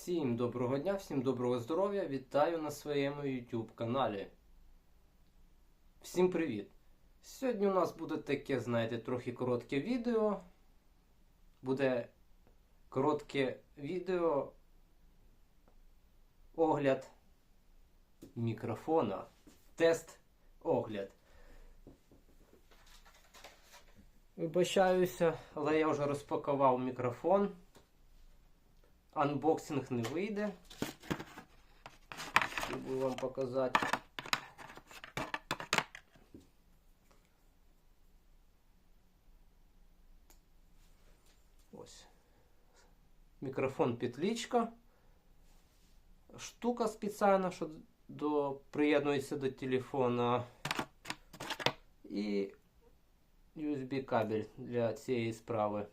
Всім доброго дня, всім доброго здоров'я. Вітаю на своєму YouTube каналі. Всім привіт! Сьогодні у нас буде таке, знаєте, трохи коротке відео. Буде коротке відео огляд мікрофона. Тест огляд. Вибачаюся, але я вже розпакував мікрофон. Анбоксинг не вийде. Щоб вам показати. Ось. Мікрофон петличка. Штука спеціальна, що до, приєднується до телефона. І USB кабель для цієї справи.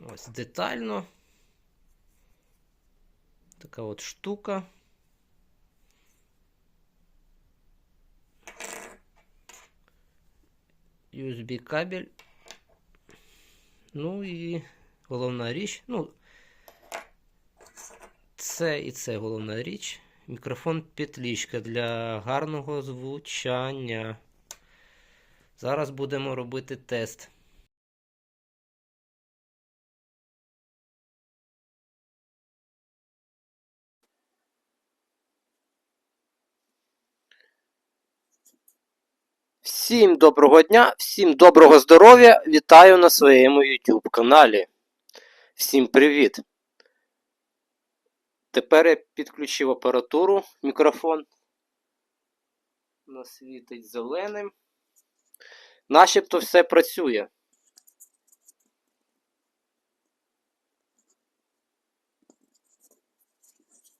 Ось детально. Така от штука. USB кабель. Ну і головна річ. Ну, це і це головна річ. Мікрофон петлічка для гарного звучання. Зараз будемо робити тест. Всім доброго дня, всім доброго здоров'я! Вітаю на своєму YouTube каналі. Всім привіт! Тепер я підключив апаратуру, мікрофон. Насвітить зеленим. Начебто все працює.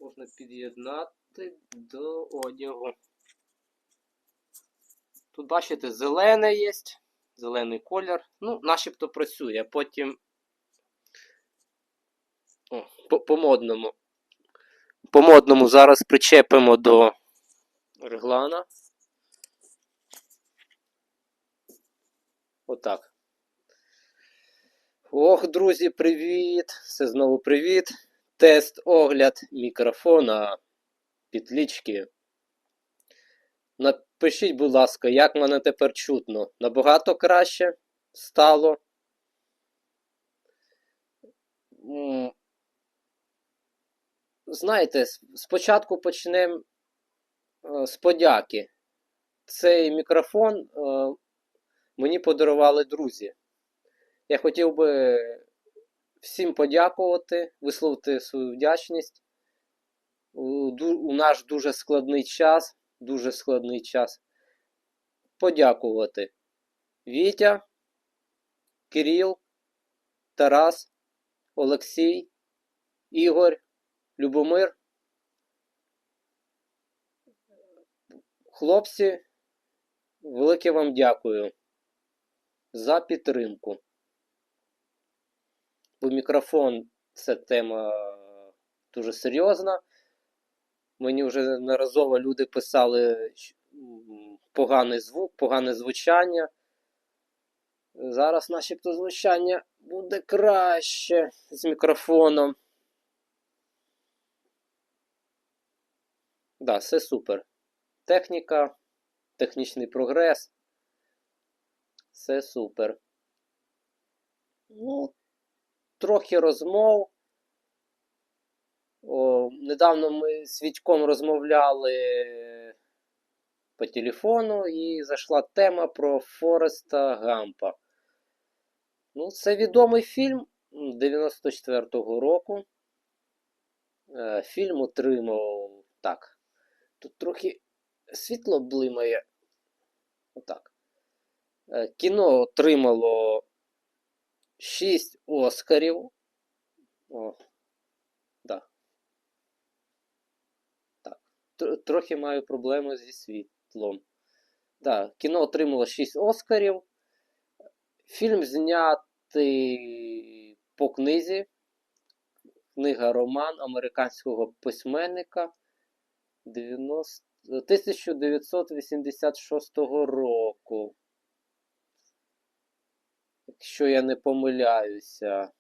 Можна під'єднати до одягу. Тут, бачите, зелене є, зелений колір. Ну, начебто працює. Потім. О, по, по модному. По модному зараз причепимо до реглана. Отак. Ох, друзі, привіт! Це знову привіт. Тест огляд мікрофона петлички. Напишіть, будь ласка, як мене тепер чутно. Набагато краще стало. Знаєте, спочатку почнемо е, з подяки. Цей мікрофон е, мені подарували друзі. Я хотів би всім подякувати, висловити свою вдячність у наш дуже складний час дуже складний час. Подякувати Вітя, Кирил, Тарас, Олексій, Ігор, Любомир. Хлопці, велике вам дякую за підтримку. Бо мікрофон це тема дуже серйозна. Мені вже неразово люди писали поганий звук, погане звучання. Зараз начебто звучання буде краще з мікрофоном. Да, все супер. Техніка, технічний прогрес. Все супер. Ну, трохи розмов. О, недавно ми з Вітьком розмовляли по телефону і зайшла тема про Фореста Гампа. Ну, це відомий фільм 94-го року. Е, Фільм отримав так. Тут трохи світло блимає. Отак. Е, Кіно отримало 6 Оскарів. О, да. Тр- трохи маю проблеми зі світлом. Да, кіно отримало 6 Оскарів. Фільм знятий по книзі. Книга роман американського письменника 90... 1986 року. Якщо я не помиляюся.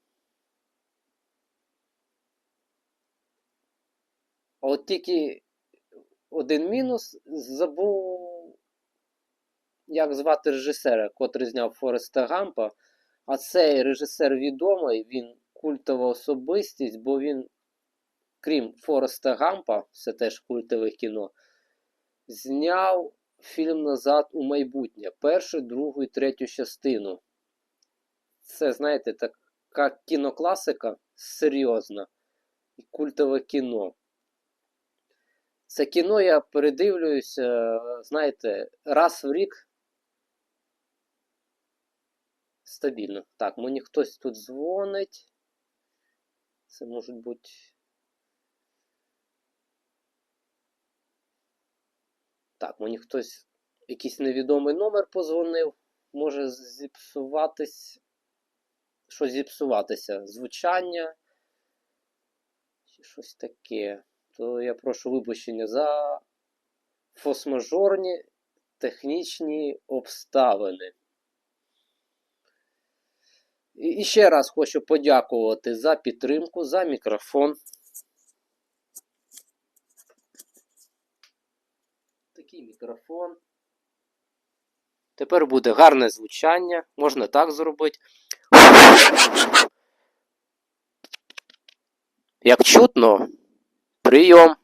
От тільки один мінус забув, як звати режисера, котрий зняв Фореста Гампа. А цей режисер відомий, він культова особистість, бо він, крім Фореста Гампа, це теж культове кіно, зняв фільм Назад у майбутнє. Першу, другу і третю частину. Це, знаєте, така кінокласика серйозна і культове кіно. Це кіно я передивлююся, знаєте, раз в рік стабільно. Так, мені хтось тут дзвонить. Це може бути. Так, мені хтось якийсь невідомий номер позвонив. Може зіпсуватись. Щось зіпсуватися. Звучання. Чи щось таке. То я прошу вибачення за фосмажорні технічні обставини. І і ще раз хочу подякувати за підтримку, за мікрофон. Такий мікрофон. Тепер буде гарне звучання. Можна так зробити. Як чутно, прийом.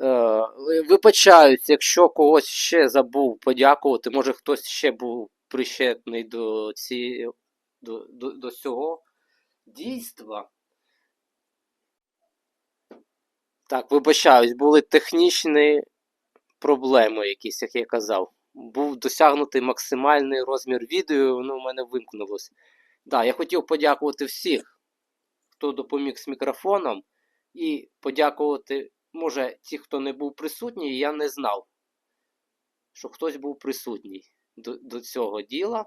Е, Вибачаюсь, якщо когось ще забув подякувати, може хтось ще був причетний до цієї, до, до, до цього дійства. Так, вибачаюсь, були технічні проблеми якісь, як я казав. Був досягнутий максимальний розмір відео, воно в мене вимкнулося. Да, я хотів подякувати всіх, хто допоміг з мікрофоном, і подякувати. Може, ті, хто не був присутній, я не знав, що хтось був присутній до, до цього діла.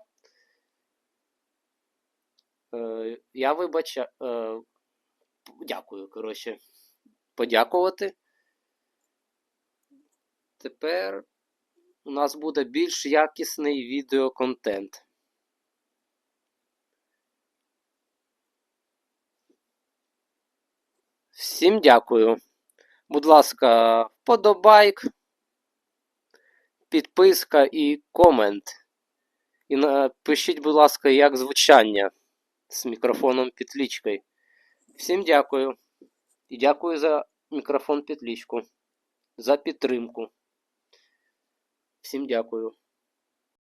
Е, я вибачаю. Е, дякую, коротше, подякувати. Тепер у нас буде більш якісний відеоконтент. Всім дякую. Будь ласка, вподобайк, підписка і комент. І напишіть, будь ласка, як звучання з мікрофоном підлічкою. Всім дякую. І дякую за мікрофон підлічку, за підтримку. Всім дякую.